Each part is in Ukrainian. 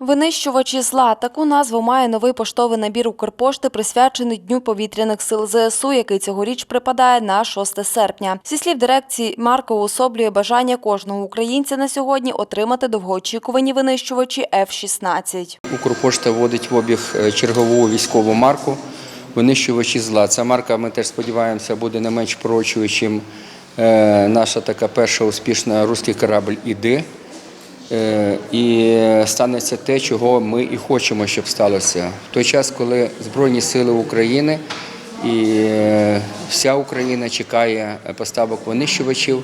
Винищувачі зла таку назву має новий поштовий набір Укрпошти, присвячений Дню повітряних сил ЗСУ, який цьогоріч припадає на 6 серпня. Зі слів дирекції, марка уособлює бажання кожного українця на сьогодні отримати довгоочікувані винищувачі F-16. Укрпошта вводить в обіг е, чергову військову марку винищувачі зла. Ця марка, ми теж сподіваємося, буде не менш пророчою, ніж наша така перша успішна русський корабль «Іди». Е, І станеться те, чого ми і хочемо, щоб сталося. В той час, коли Збройні сили України і е, вся Україна чекає поставок винищувачів,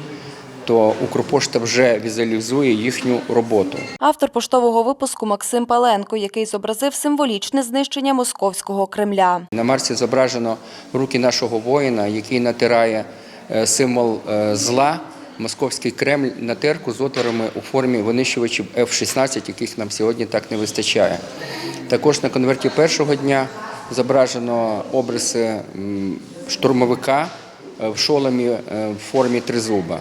то Укрпошта вже візуалізує їхню роботу. Автор поштового випуску Максим Паленко, який зобразив символічне знищення московського Кремля. На Марсі зображено руки нашого воїна, який натирає е, символ е, зла, московський Кремль на терку з отворами у формі винищувачів F-16, яких нам сьогодні так не вистачає. Також на конверті першого дня зображено обриси штурмовика е, в шоломі е, в формі тризуба.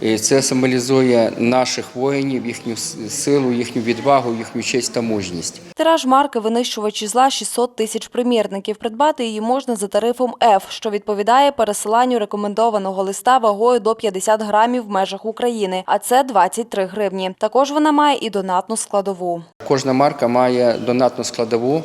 І це символізує наших воїнів, їхню силу, їхню відвагу, їхню честь та мужність. Тираж марки винищувачі зла 600 тисяч примірників. Придбати її можна за тарифом F, що відповідає пересиланню рекомендованого листа вагою до 50 грамів в межах України, а це 23 гривні. Також вона має і донатну складову. Кожна марка має донатну складову.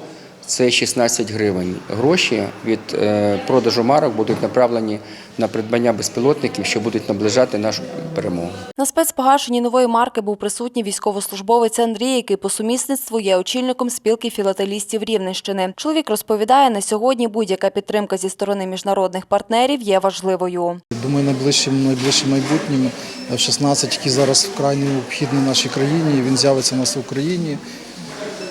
Це 16 гривень. Гроші від е, продажу марок будуть направлені на придбання безпілотників, що будуть наближати нашу перемогу. На спецпогашенні нової марки був присутній військовослужбовець Андрій, який по сумісництву є очільником спілки філателістів Рівненщини. Чоловік розповідає, на сьогодні будь-яка підтримка зі сторони міжнародних партнерів є важливою. Думаю, найближчим найближчим майбутнім F-16, який зараз вкрай необхідний нашій країні, він з'явиться у нас в Україні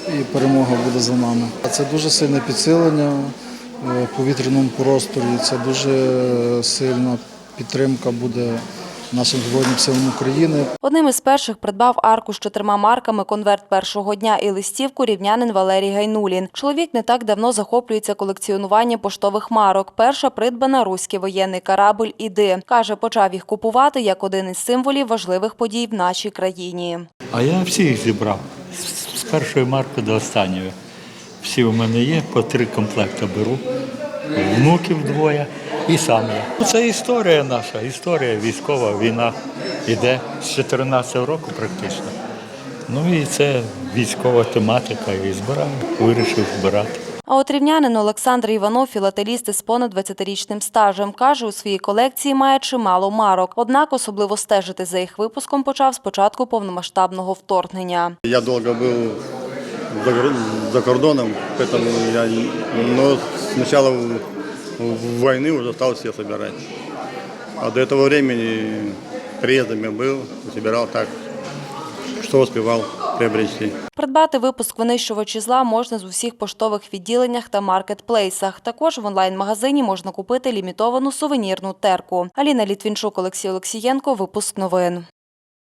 і перемога буде за нами. Це дуже сильне підсилення е, в повітряному просторі. Це дуже сильна підтримка буде нашим Збройним силам України. Одним із перших придбав арку з чотирма марками конверт першого дня і листівку рівнянин Валерій Гайнулін. Чоловік не так давно захоплюється колекціонуванням поштових марок. Перша придбана руський воєнний корабль «Іди». Каже, почав їх купувати як один із символів важливих подій в нашій країні. А я всі їх зібрав першої марки до останньої. Всі у мене є, по три комплекти беру. Внуків двоє і сам я. Це історія наша, історія військова, війна йде з 14 року практично. Ну і це військова тематика, і збираю, вирішив збирати. А от рівнянин Олександр Іванов, філателіст із понад 20-річним стажем, каже, у своїй колекції має чимало марок. Однак особливо стежити за їх випуском почав з початку повномасштабного вторгнення. Я долго был за, гор- за кордоном, поэтому я, но с начала в- в- войны уже стал все собирать. А до этого времени приездами был, собирал так, что успевал приобрести. Придбати випуск винищувачі зла можна з усіх поштових відділеннях та маркетплейсах. Також в онлайн-магазині можна купити лімітовану сувенірну терку. Аліна Літвінчук, Олексій Олексієнко. Випуск новин.